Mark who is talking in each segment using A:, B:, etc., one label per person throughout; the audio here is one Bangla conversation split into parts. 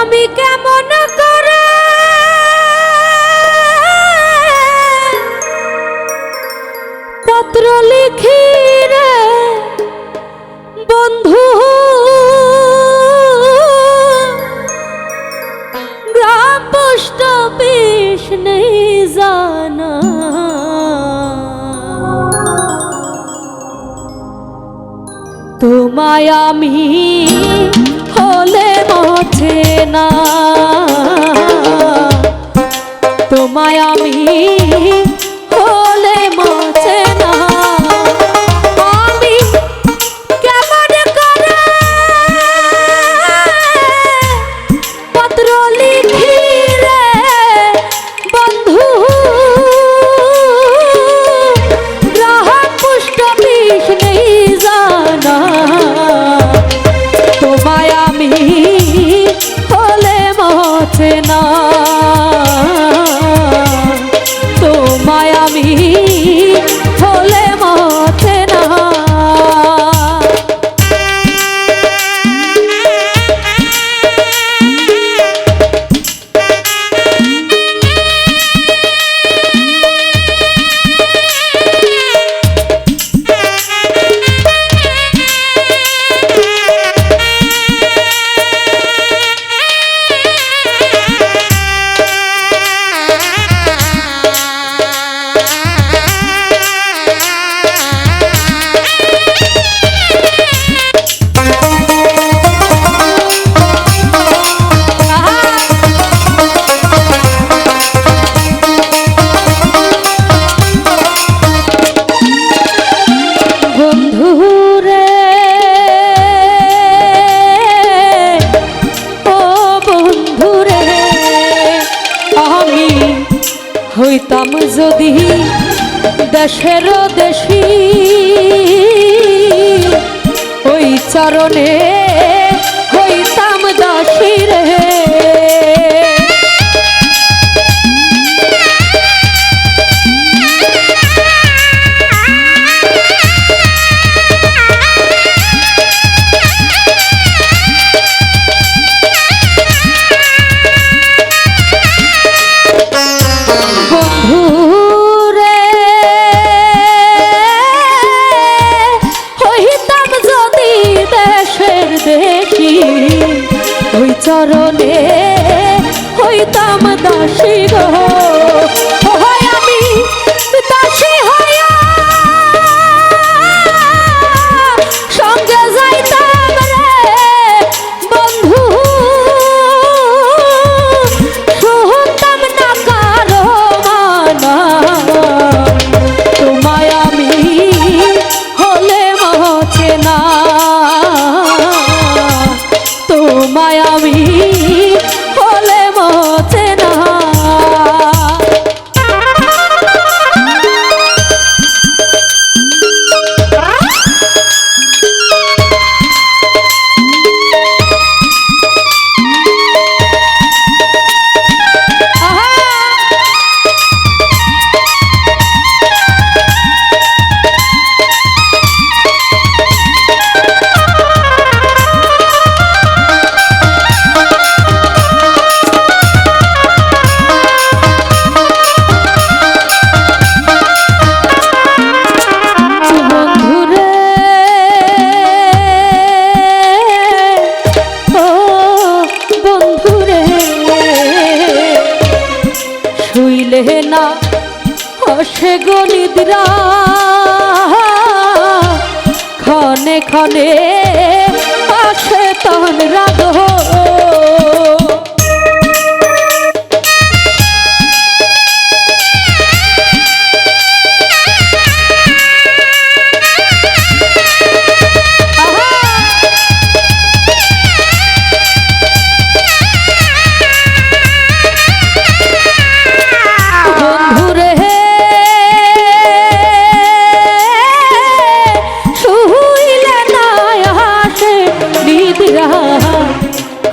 A: আমি কেমন করে? পত্র লিখি রে বন্ধু। গ্রাম পোস্ট নেই জানা। তোমায় আমি হলে মছে না। তোমায় আমি তোমায় হইতাম যদি দেশের দেশি। ওই চরণে হইতাম দাসী গো। হসে গণিদরা ক্ষণে ক্ষণে আসে তন রাগ।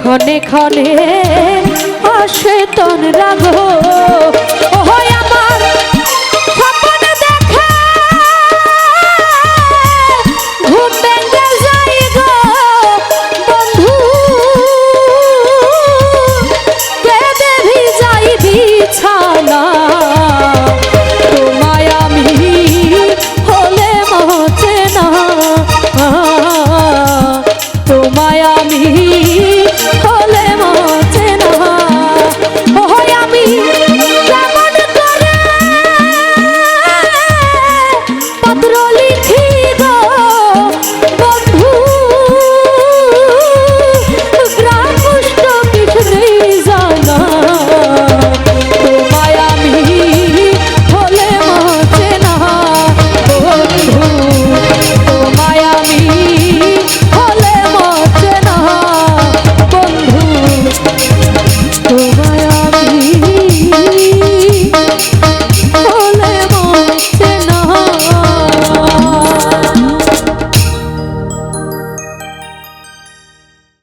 A: ক্ষণে ক্ষণে আসে তন রাগ